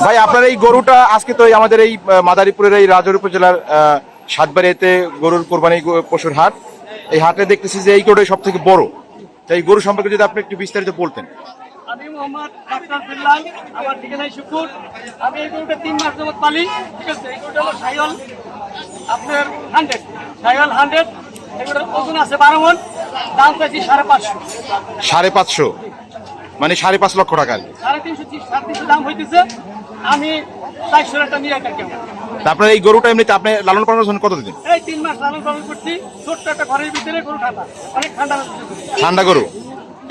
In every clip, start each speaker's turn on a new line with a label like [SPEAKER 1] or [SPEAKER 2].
[SPEAKER 1] ভাই আপনার এই গরুটা আজকে তো আমাদের এই মাদারীপুরের এই রাজৌর উপজেলার আহ, সাতবাড়িয়াতে গরুর কোরবানি পশুর হাট। এই হাটে দেখতেছি যে এই গরুটাই সব থেকে বড় তাই গরু সম্পর্কে যদি আপনি একটু বিস্তারিত বলতেন।
[SPEAKER 2] আমি মোহাম্মদ ডাক্তার বিল্লাল আমার ঠিকানায় শুকুর আমি এই গরুটা তিন মাস যাবত পালি ঠিক আছে? এই গরুটা হলো সাইল আপনার হান্ড্রেড সাইল হান্ড্রেড এগুলোর ওজন আছে বারো মন দাম চাইছি সাড়ে পাঁচশো।
[SPEAKER 1] সাড়ে পাঁচশো। মানে সাড়ে পাঁচ লক্ষ টাকা আর কি।
[SPEAKER 2] সাড়ে তিনশো সাড়ে তিনশো দাম হইতেছে। আমি চারশো টাকা নিয়ে থাকি আমার।
[SPEAKER 1] তা আপনার এই গরুটা এমনিতে আপনি লালন পালনের জন্য কত দিন
[SPEAKER 2] এই তিন মাস লালন পালন করছি। ছোট্ট একটা ঘরের ভিতরে গরু ঠান্ডা। অনেক ঠান্ডা
[SPEAKER 1] ঠান্ডা গরু।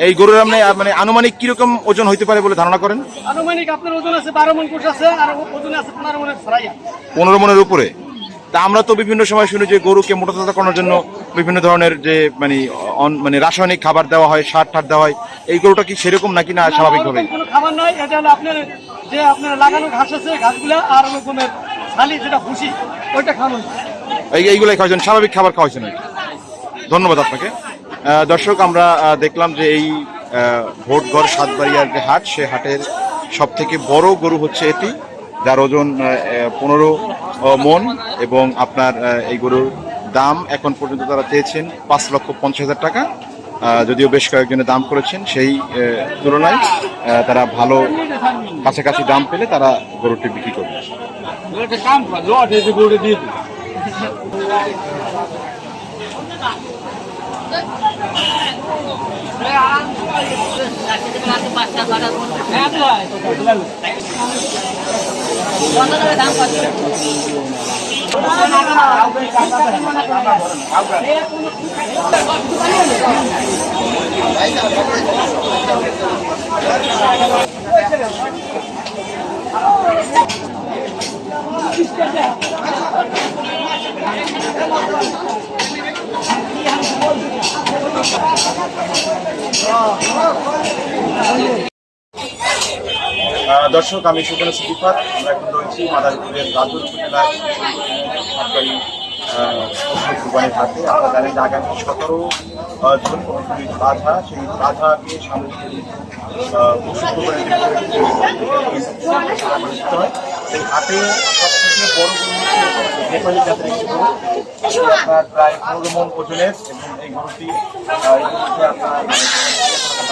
[SPEAKER 1] এই গরুর আপনি মানে আনুমানিক কীরকম ওজন হইতে পারে বলে ধারণা করেন?
[SPEAKER 2] আনুমানিক আপনার ওজন আছে বারো মন কোষ আছে আর ওজন আছে পনেরো মনের ছড়াইয়া।
[SPEAKER 1] পনেরো মনের উপরে। তা আমরা তো বিভিন্ন সময় শুনি যে গরুকে মোটা তাজা করানোর জন্য বিভিন্ন ধরনের যে মানে অন- মানে রাসায়নিক খাবার দেওয়া হয় সার টার দেওয়া হয় এই গরুটা কি সেরকম নাকি না স্বাভাবিকভাবে
[SPEAKER 2] কোনো খাবার নয়। এটা হলো আপনার যে আপনার লাগানো ঘাস আছে ঘাসগুলা আর রকমের শালি যেটা ভুসি ওইটা খাওয়ানো
[SPEAKER 1] এই এইগুলাই খাওয়াছেন স্বাভাবিক খাবার। ধন্যবাদ আপনাকে। দর্শক আমরা দেখলাম যে এই ভোটগড় সাতবাড়িয়ার যে হাট সে হাটের সব থেকে বড় গরু হচ্ছে এটি যার ওজন পনেরো মন এবং আপনার এই গরুর দাম এখন পর্যন্ত তারা চেয়েছেন পাঁচ লক্ষ পঞ্চাশ হাজার টাকা। যদিও বেশ কয়েকজনের দাম করেছেন, সেই তুলনায় তারা ভালো কাছাকাছি দাম পেলে তারা গরুটি বিক্রি করবে। আহ, দর্শক, আমি সুকন সিদ্দিফাত আমরা এখন রয়েছি মাদারীপুরের রাজুর উপজেলার সরকারি কুরবানির হাতে আপনারা জানেন যে আগামী সতেরো জুন উল সেই উল সামনে সেই হাটে সবথেকে বড় নেপালি জাতের একটি প্রায় পনেরো মন ওজনের এবং এই গরুটি আপনার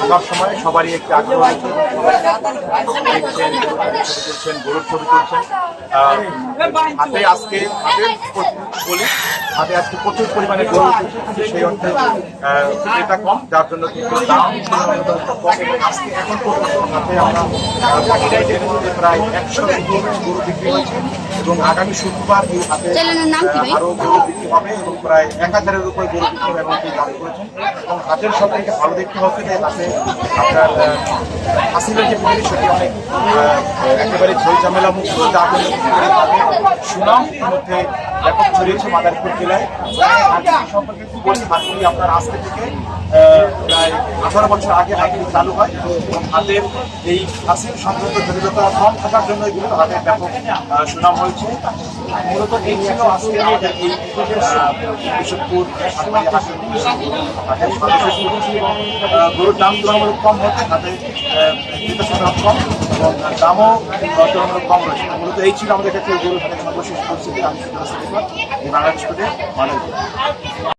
[SPEAKER 1] ঢোকার সময়, সবারই একটি আগ্রহ দেখছেন তুলছেন গরুর ছবি তুলছেন। হাতে আজকে, হাতে বলি, হাতে আজকে প্রচুর পরিমাণে গরু সেই অর্থে এটা কম, যার জন্য কিন্তু দাম আজকে এখন পর্যন্ত হাতে আমরা প্রায় একশো গরু বিক্রি হয়েছে এবং আগামী শুক্রবার এই হাতে আরও গরু বিক্রি হবে এবং প্রায় এক হাজারের উপরে গরু বিক্রি হবে এবং এই দাবি করেছেন। এবং হাতের সব থেকে ভালো দেখতে হচ্ছে যে হাতে আপনার হাসিলের যে পরিবেশ সেটি অনেক একেবারে ঝই ঝামেলা মুক্ত এই হাটের সুনাম ইতিমধ্যে ব্যাপক ছড়িয়েছে মাদারীপুর জেলায়। সম্পর্কে কি বলি হাটটি আপনার আজকে থেকে প্রায় আঠারো বছর আগে হাটটি চালু হয় এবং হাতের এই হাসিল সংক্রান্ত জটিলতা কম থাকার জন্য এগুলো হাটের ব্যাপক সুনাম হয়েছে। মূলত এই ছিল আজকে আমাদের গরুর দাম তুলনামূলক কম হতে হাতে কম এবং দামও তুলনামূলক কম রয়েছে। মূলত এই ছিল আমাদের কাছে গরুর হাটের সর্বশেষ পরিস্থিতি, আমি বাংলাদেশ